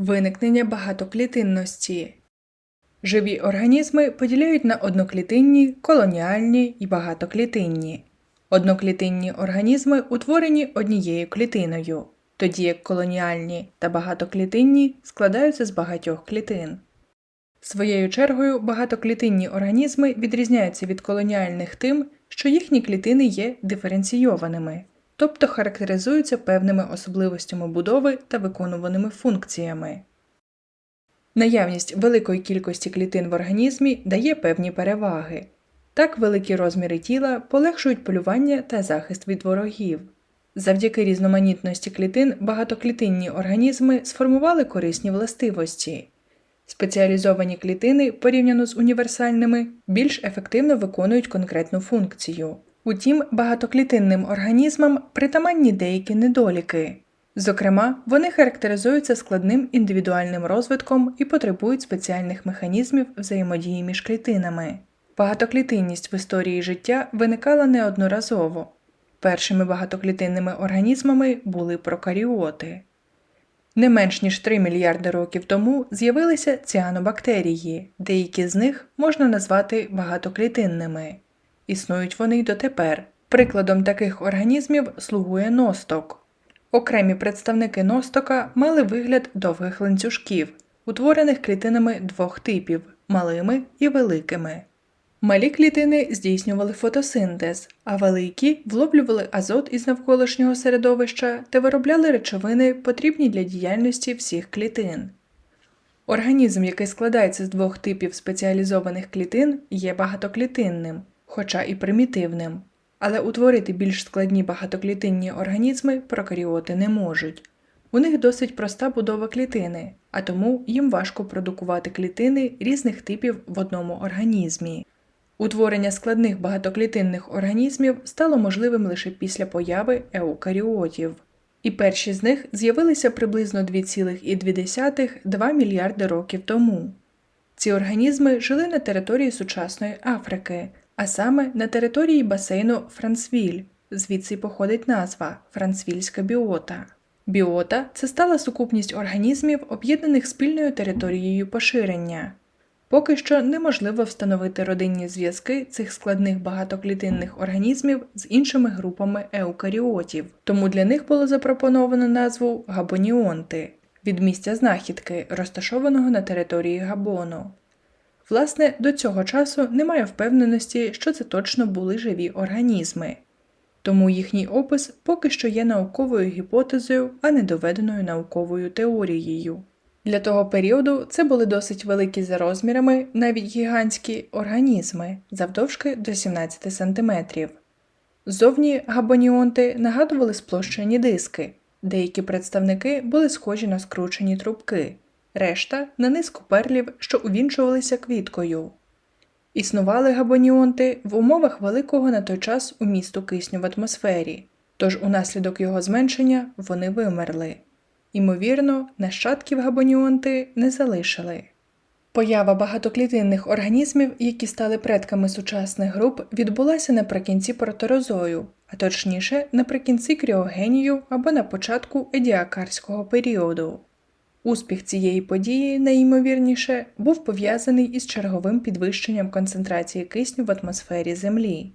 Виникнення багатоклітинності. Живі організми поділяють на одноклітинні, колоніальні і багатоклітинні. Одноклітинні організми утворені однією клітиною, тоді як колоніальні та багатоклітинні складаються з багатьох клітин. Своєю чергою багатоклітинні організми відрізняються від колоніальних тим, що їхні клітини є диференційованими, тобто характеризуються певними особливостями будови та виконуваними функціями. Наявність великої кількості клітин в організмі дає певні переваги. Так, великі розміри тіла полегшують полювання та захист від ворогів. Завдяки різноманітності клітин багатоклітинні організми сформували корисні властивості. Спеціалізовані клітини, порівняно з універсальними, більш ефективно виконують конкретну функцію. Утім, багатоклітинним організмам притаманні деякі недоліки. Зокрема, вони характеризуються складним індивідуальним розвитком і потребують спеціальних механізмів взаємодії між клітинами. Багатоклітинність в історії життя виникала неодноразово. Першими багатоклітинними організмами були прокаріоти. Не менш ніж 3 мільярди років тому з'явилися ціанобактерії, деякі з них можна назвати багатоклітинними. Існують вони й дотепер. Прикладом таких організмів слугує носток. Окремі представники ностока мали вигляд довгих ланцюжків, утворених клітинами двох типів малими і великими. Малі клітини здійснювали фотосинтез, а великі влоблювали азот із навколишнього середовища та виробляли речовини, потрібні для діяльності всіх клітин. Організм, який складається з двох типів спеціалізованих клітин, є багатоклітинним, хоча і примітивним, але утворити більш складні багатоклітинні організми прокаріоти не можуть. У них досить проста будова клітини, а тому їм важко продукувати клітини різних типів в одному організмі. Утворення складних багатоклітинних організмів стало можливим лише після появи еукаріотів, і перші з них з'явилися приблизно 2,2 мільярди років тому. Ці організми жили на території сучасної Африки, а саме на території басейну Франсвіль, звідси походить назва Франсвільська біота. Біота це стала сукупність організмів, об'єднаних спільною територією поширення. Поки що неможливо встановити родинні зв'язки цих складних багатоклітинних організмів з іншими групами еукаріотів, тому для них було запропоновано назву габоніонти від місця знахідки, розташованого на території Габону. Власне, до цього часу немає впевненості, що це точно були живі організми, тому їхній опис поки що є науковою гіпотезою, а не доведеною науковою теорією. Для того періоду це були досить великі за розмірами, навіть гігантські організми завдовжки до 17 см. Ззовні габоніонти нагадували сплощені диски, деякі представники були схожі на скручені трубки, решта на низку перлів, що увінчувалися квіткою. Існували габоніонти в умовах великого на той час умісту кисню в атмосфері, тож унаслідок його зменшення вони вимерли. Імовірно, нащадків габоніонти не залишили. Поява багатоклітинних організмів, які стали предками сучасних груп, відбулася наприкінці протерозою, а точніше наприкінці кріогенію або на початку едіакарського періоду. Успіх цієї події, найімовірніше, був пов'язаний із черговим підвищенням концентрації кисню в атмосфері Землі.